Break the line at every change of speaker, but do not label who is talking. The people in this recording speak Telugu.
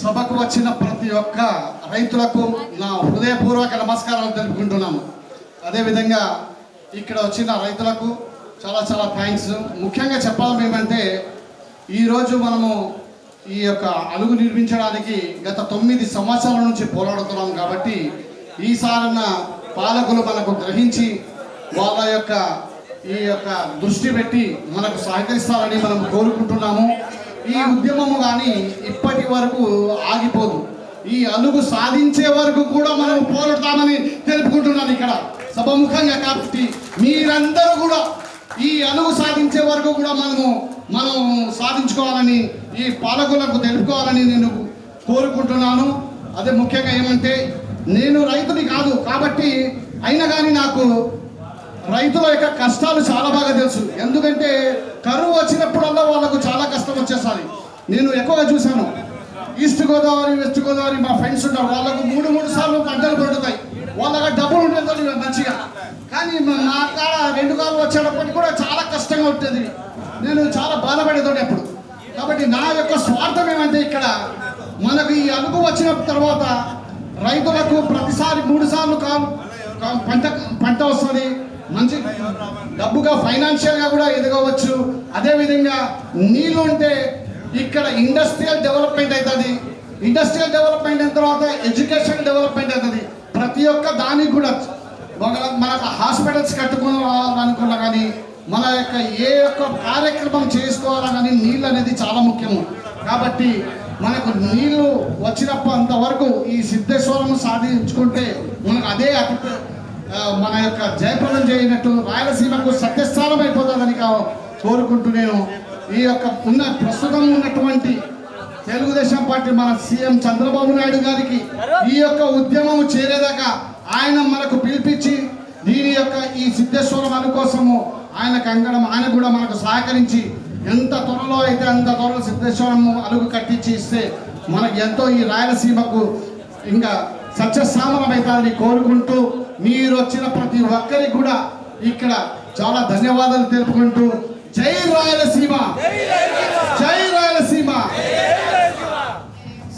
సభకు వచ్చిన ప్రతి ఒక్క రైతులకు నా హృదయపూర్వక నమస్కారాలు తెలుపుకుంటున్నాను అదేవిధంగా ఇక్కడ వచ్చిన రైతులకు చాలా చాలా థ్యాంక్స్ ముఖ్యంగా చెప్పాలి ఏమంటే ఈరోజు మనము ఈ యొక్క అలుగు నిర్మించడానికి గత తొమ్మిది సంవత్సరాల నుంచి పోరాడుతున్నాం కాబట్టి ఈసారన్న పాలకులు మనకు గ్రహించి వాళ్ళ యొక్క ఈ యొక్క దృష్టి పెట్టి మనకు సహకరిస్తారని మనం కోరుకుంటున్నాము. ఈ ఉద్యమము కానీ ఇప్పటి వరకు ఆగిపోదు. ఈ అలుగు సాధించే వరకు కూడా మనం పోరాడతామని తెలుపుకుంటున్నాను ఇక్కడ సభముఖంగా కాబట్టి మీరందరూ కూడా ఈ అలుగు సాధించే వరకు కూడా మనము మనం సాధించుకోవాలని ఈ పాలకులకు తెలుపుకోవాలని నేను కోరుకుంటున్నాను. అదే ముఖ్యంగా ఏమంటే నేను రైతుని కాదు కాబట్టి అయినా కానీ నాకు రైతుల యొక్క కష్టాలు చాలా బాగా తెలుసు. ఎందుకంటే కరువు వచ్చినప్పుడల్లా వాళ్ళకు చాలా కష్టం వచ్చేసారి నేను ఎక్కువగా చూశాను. ఈస్ట్ గోదావరి వెస్ట్ గోదావరి మా ఫ్రెండ్స్ ఉన్నారు వాళ్ళకు మూడు మూడు సార్లు పంటలు పండుతాయి. వాళ్ళకి డబ్బులు ఉంటుంది మంచిగా. కానీ మా- కాడ రెండు కాలు వచ్చేటప్పటికి కూడా చాలా కష్టంగా ఉంటుంది నేను చాలా బాధపడేదాన్ని అప్పుడు. కాబట్టి నా యొక్క స్వార్థం ఏమంటే ఇక్కడ మనకు ఈ అనుభవం వచ్చిన తర్వాత రైతులకు ప్రతిసారి మూడు సార్లు కాదు పంట పంట వస్తుంది. మంచి డబ్బుగా ఫైనాన్షియల్గా కూడా ఎదగవచ్చు. అదేవిధంగా నీళ్ళు ఉంటే ఇక్కడ ఇండస్ట్రియల్ డెవలప్మెంట్ అవుతుంది. ఇండస్ట్రియల్ డెవలప్మెంట్ అయిన తర్వాత ఎడ్యుకేషన్ డెవలప్మెంట్ అవుతుంది. ప్రతి ఒక్క దానికి కూడా ఒక- మనకు హాస్పిటల్స్ కట్టుకోవాలనుకున్నా కానీ మన యొక్క ఏ యొక్క కార్యక్రమం చేసుకోవాలన్నా కానీ నీళ్ళు అనేది చాలా ముఖ్యము. కాబట్టి మనకు నీళ్ళు వచ్చినప్పుడు అంతవరకు ఈ సిద్ధేశ్వరం సాధించుకుంటే మనకు అదే అతి మన యొక్క జయప్రదం చేయనట్టు రాయలసీమకు సత్యస్థానం అయిపోతుందని కా- కోరుకుంటూ నేను ఈ యొక్క ఉన్న ప్రస్తుతం ఉన్నటువంటి తెలుగుదేశం పార్టీ మన సీఎం చంద్రబాబు నాయుడు గారికి ఈ యొక్క ఉద్యమం చేరేదాకా ఆయన మనకు పిలిపించి దీని యొక్క ఈ సిద్ధేశ్వరం అనుకోసము ఆయన కంగడం ఆయన కూడా మనకు సహకరించి ఎంత త్వరలో అయితే అంత త్వరలో సిద్ధేశ్వరం అలుగు కట్టించి ఇస్తే మనకు ఎంతో ఈ రాయలసీమకు ఇంకా సత్యసామలం అవుతుందని కోరుకుంటూ మీరు వచ్చిన ప్రతి ఒక్కరికి కూడా ఇక్కడ చాలా ధన్యవాదాలు తెలుపుకుంటూ జై రాయలసీమ.